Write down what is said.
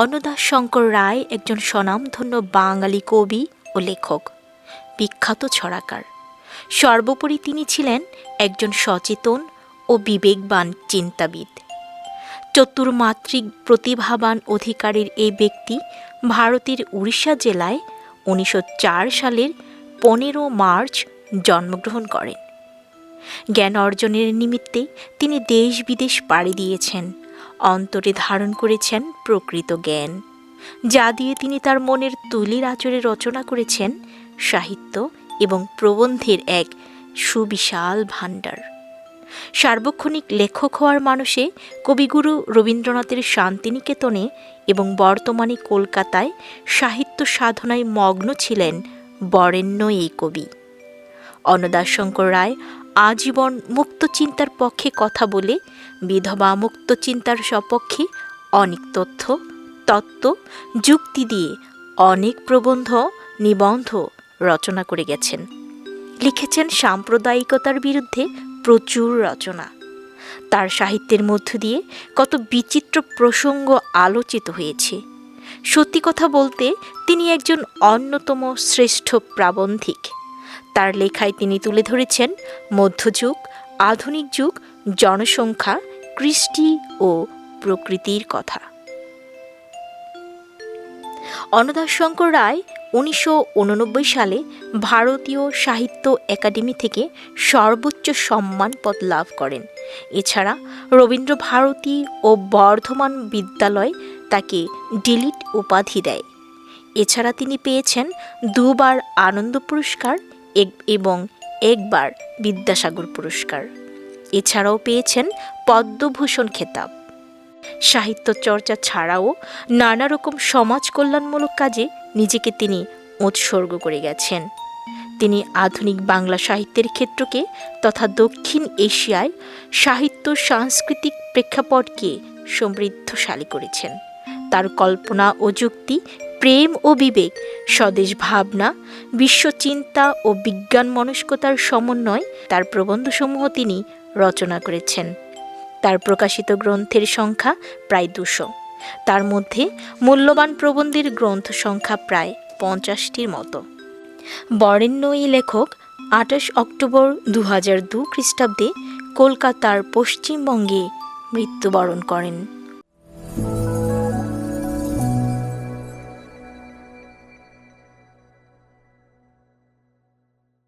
অন্নদাস শঙ্কর রায় একজন স্বনামধন্য বাঙালি কবি ও লেখক, বিখ্যাত ছড়াকার। সর্বোপরি তিনি ছিলেন একজন সচেতন ও বিবেকবান চিন্তাবিদ। চতুর্মাত্রিক প্রতিভাবান অধিকারীর এই ব্যক্তি ভারতের উড়িষ্যা জেলায় উনিশশো চার সালের পনেরো মার্চ জন্মগ্রহণ করেন। জ্ঞান অর্জনের নিমিত্তে তিনি দেশ বিদেশ পাড়ি দিয়েছেন। অন্তরে ধারণ করেছেন প্রকৃত জ্ঞান, যা দিয়ে তিনি তার মনের তুলির আচরে রচনা করেছেন সাহিত্য এবং প্রবন্ধের এক সুবিশাল ভাণ্ডার। সার্বক্ষণিক লেখক হওয়ার মানুষে কবিগুরু রবীন্দ্রনাথের শান্তিনিকেতনে এবং বর্তমানে কলকাতায় সাহিত্য সাধনায় মগ্ন ছিলেন বরেণ্য এই কবি। অন্নদাস শঙ্কর রায় আজীবন মুক্ত চিন্তার পক্ষে কথা বলে, বিধবা মুক্ত চিন্তার সপক্ষে অনেক তথ্য, তত্ত্ব, যুক্তি দিয়ে অনেক প্রবন্ধ, নিবন্ধ রচনা করে গেছেন। লিখেছেন সাম্প্রদায়িকতার বিরুদ্ধে প্রচুর রচনা। তার সাহিত্যের মধ্য দিয়ে কত বিচিত্র প্রসঙ্গ আলোচিত হয়েছে। সত্যি কথা বলতে তিনি একজন অন্যতম শ্রেষ্ঠ প্রাবন্ধিক। তার লেখায় তিনি তুলে ধরেছেন মধ্যযুগ, আধুনিক যুগ, জনসংখ্যা, কৃষ্টি ও প্রকৃতির কথা। অন্নদাস শঙ্কর রায় উনিশশো উননব্বই সালে ভারতীয় সাহিত্য একাডেমি থেকে সর্বোচ্চ সম্মান পদ লাভ করেন। এছাড়া রবীন্দ্র ভারতী ও বর্ধমান বিদ্যালয় তাকে ডিলিট উপাধি দেয়। এছাড়া তিনি পেয়েছেন দুবার আনন্দ পুরস্কার এবং একবার বিদ্যাসাগর পুরস্কার। এছাড়াও পেয়েছেন পদ্মভূষণ খেতাব। সাহিত্য চর্চা ছাড়াও নানা রকম সমাজ কল্যাণমূলক কাজে নিজেকে তিনি উৎসর্গ করে গেছেন। তিনি আধুনিক বাংলা সাহিত্যের ক্ষেত্রকে তথা দক্ষিণ এশিয়ায় সাহিত্য সাংস্কৃতিক প্রেক্ষাপটকে সমৃদ্ধশালী করেছেন। তার কল্পনা ও যুক্তি প্রেম ও বিবেক, স্বদেশ ভাবনা বিশ্বচিন্তা ও বিজ্ঞান মনস্কতার সমন্বয় তার প্রবন্ধসমূহ তিনি রচনা করেছেন। তার প্রকাশিত গ্রন্থের সংখ্যা প্রায় দুশো। তার মধ্যে মূল্যবান প্রবন্ধের গ্রন্থ সংখ্যা প্রায় পঞ্চাশটির মতো। বরেণ্য এই লেখক আঠাশ অক্টোবর দু হাজার দু খ্রিস্টাব্দে কলকাতার পশ্চিমবঙ্গে মৃত্যুবরণ করেন।